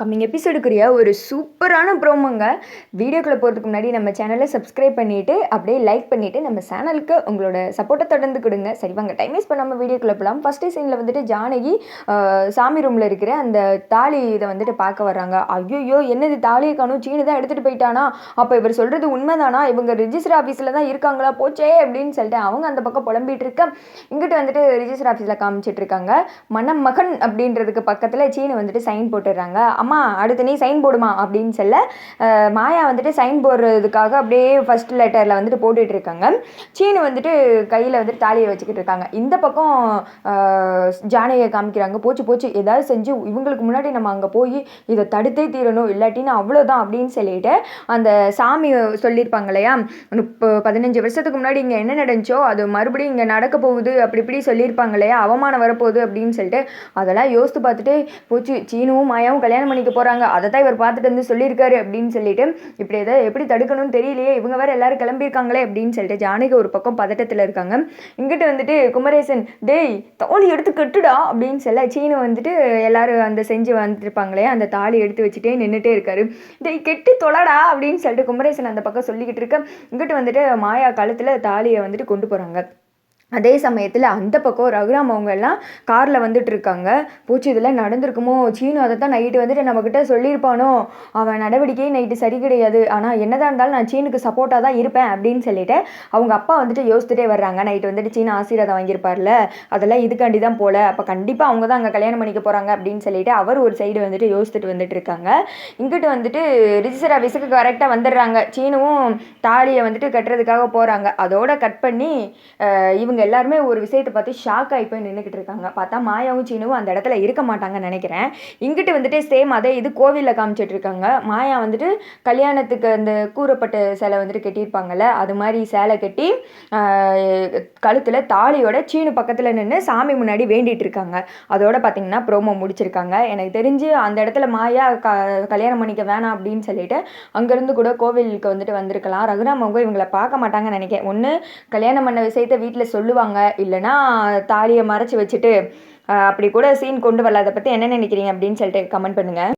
Coming எபிசோடுக்குரிய ஒரு சூப்பரான ப்ரோமோங்க வீடியோக்குள்ளே போகிறதுக்கு முன்னாடி நம்ம சேனலை சப்ஸ்கிரைப் பண்ணிவிட்டு அப்படியே லைக் பண்ணிவிட்டு நம்ம சேனலுக்கு உங்களோட சப்போர்ட்டை தொடர்ந்து கொடுங்க. சரி வாங்க டைம் வேஸ்ட் பண்ணாமல் வீடியோக்குள்ளே போகலாம் ஃபஸ்ட்டு சீனில் வந்துட்டு ஜானகி சாமி ரூமில் இருக்கிற அந்த தாலி இதை வந்துட்டு பார்க்க வர்றாங்க. ஐயோயோ என்னது தாலியை காணும்? சீனு தான் எடுத்துகிட்டு போயிட்டானா? அப்போ இவர் சொல்கிறது உண்மைதானா? இவங்க ரிஜிஸ்டர் ஆஃபீஸில் தான் இருக்காங்களா? போச்சே அப்படின்னு சொல்லிட்டு அவங்க அந்த பக்கம் புலம்பிகிட்டு இருக்க இங்கிட்டு வந்துட்டு ரிஜிஸ்டர் ஆஃபீஸில் காமிச்சிட்டு இருக்காங்க. மணமகன் அப்படின்றதுக்கு பக்கத்தில் சீனு வந்துட்டு சைன் போட்டுடுறாங்க. அம்மா அடுத்து நீ சைன் போடுமா அப்படின்னு சொல்ல மாயா வந்துட்டு சைன் போடுறதுக்காக அப்படியே ஃபர்ஸ்ட் லெட்டரில் வந்துட்டு போட்டுட்டு இருக்காங்க. சீனு வந்துட்டு கையில் வந்துட்டு தாலியை வச்சுக்கிட்டு இருக்காங்க. இந்த பக்கம் ஜானகியை காமிக்கிறாங்க. போச்சு போச்சு ஏதாவது செஞ்சு இவங்களுக்கு முன்னாடி நம்ம அங்கே போய் இதை தடுத்தே தீரணும். இல்லாட்டின்னு அவ்வளோதான் அப்படின்னு சொல்லிட்டு அந்த சாமி சொல்லியிருப்பாங்க இல்லையா? இப்போ பதினஞ்சு வருஷத்துக்கு முன்னாடி இங்கே என்ன நடந்துச்சோ அது மறுபடியும் இங்கே நடக்க போகுது அப்படி இப்படி சொல்லியிருப்பாங்க இல்லையா? அவமானம் வரப்போகுது அப்படின்னு சொல்லிட்டு அதெல்லாம் யோசித்து பார்த்துட்டு போச்சு. சீனுவும் மாயாவும் கல்யாணம் பண்ணிக்க போகிறாங்க அதை தான் இவர் பார்த்துட்டு வந்து சொல்லியிருக்காரு அப்படின்னு சொல்லிட்டு இப்படி எதை எப்படி தடுக்கணும்னு தெரியலையே இவங்க வேற எல்லாரும் கிளம்பியிருக்காங்களே அப்படின்னு சொல்லிட்டு ஜானகி ஒரு பக்கம் பதட்டத்தில் இருக்காங்க. இங்கிட்டு வந்துட்டு குமரேசன் டேய் தாலி எடுத்து கட்டுடா அப்படின்னு சொல்ல சீனு வந்துட்டு எல்லாரும் அந்த செஞ்சு வந்துருப்பாங்களே அந்த தாலி எடுத்து வச்சுட்டே நின்றுட்டே இருக்காரு. டேய் கெட்டு தொலைடா அப்படின்னு சொல்லிட்டு குமரேசன் அந்த பக்கம் சொல்லிக்கிட்டு இருக்க இங்கிட்டு வந்துட்டு மாயா காலத்தில் தாலியை வந்துட்டு கொண்டு போகிறாங்க அதே சமயத்தில் அந்த பக்கம் ரகுராம் அவங்க எல்லாம் காரில் வந்துட்டு இருக்காங்க பூச்சி இதெல்லாம் நடந்திருக்குமோ? சீனு அதை தான் நைட்டு வந்துட்டு நம்மக்கிட்ட சொல்லியிருப்பானோ? அவன் நடவடிக்கையே நைட்டு சரி கிடையாது. ஆனால் என்னதான் இருந்தாலும் நான் சீனுக்கு சப்போர்ட்டாக தான் இருப்பேன் அப்படின்னு சொல்லிட்டு அவங்க அப்பா வந்துட்டு யோசிச்சுட்டே வர்றாங்க. நைட்டு வந்துட்டு சீனு ஆசீர்வாதம் வாங்கியிருப்பார்ல? அதெல்லாம் இதுக்காண்டி தான் போல. அப்போ கண்டிப்பாக அவங்க தான் அங்கே கல்யாணம் பண்ணிக்க போகிறாங்க அப்படின்னு சொல்லிட்டு அவர் ஒரு சைடு வந்துட்டு யோசிச்சுட்டு வந்துட்டு இருக்காங்க இங்கிட்டு வந்துட்டு ரிஜிஸ்டர் ஆஃபீஸுக்கு கரெக்டாக வந்துடுறாங்க. சீனுவும் தாலியை வந்துட்டு கட்டுறதுக்காக போகிறாங்க அதோட கட் பண்ணி இவங்க இவங்க எல்லாருமே ஒரு விஷயத்தை பார்த்து ஷாக் ஆகி போய் நின்றுக்கிட்டு இருக்காங்க. பார்த்தா மாயாவும் சீனுவும் அந்த இடத்துல இருக்க மாட்டாங்கன்னு நினைக்கிறேன். இங்கிட்டு வந்துட்டு சேம் அதே இது கோவிலில் காமிச்சிட்டு இருக்காங்க. மாயா வந்துட்டு கல்யாணத்துக்கு அந்த கூறப்பட்ட சேலை வந்துட்டு கட்டியிருப்பாங்கல்ல அது மாதிரி சேலை கட்டி கழுத்தில் தாலியோட சீனு பக்கத்தில் நின்று சாமி முன்னாடி வேண்டிகிட்டு இருக்காங்க. அதோட பார்த்தீங்கன்னா ப்ரோமோ முடிச்சிருக்காங்க. எனக்கு தெரிஞ்சு அந்த இடத்துல மாயா க கல்யாணம் பண்ணிக்க வேணாம் அப்படின்னு சொல்லிட்டு அங்கேருந்து கூட கோவிலுக்கு வந்துட்டு வந்திருக்கலாம். ரகுராம் அவங்க இவங்களை பார்க்க மாட்டாங்கன்னு நினைக்கிறேன். ஒன்று கல்யாணம் பண்ண விஷயத்த வீட்டில் சொல்லுவாங்க. இல்லைனா தாலியை மறைச்சி வச்சுட்டு அப்படி கூட சீன் கொண்டு வரல அதை பற்றி என்ன நினைக்கிறீங்க அப்படின்னு சொல்லிட்டு கமெண்ட் பண்ணுங்கள்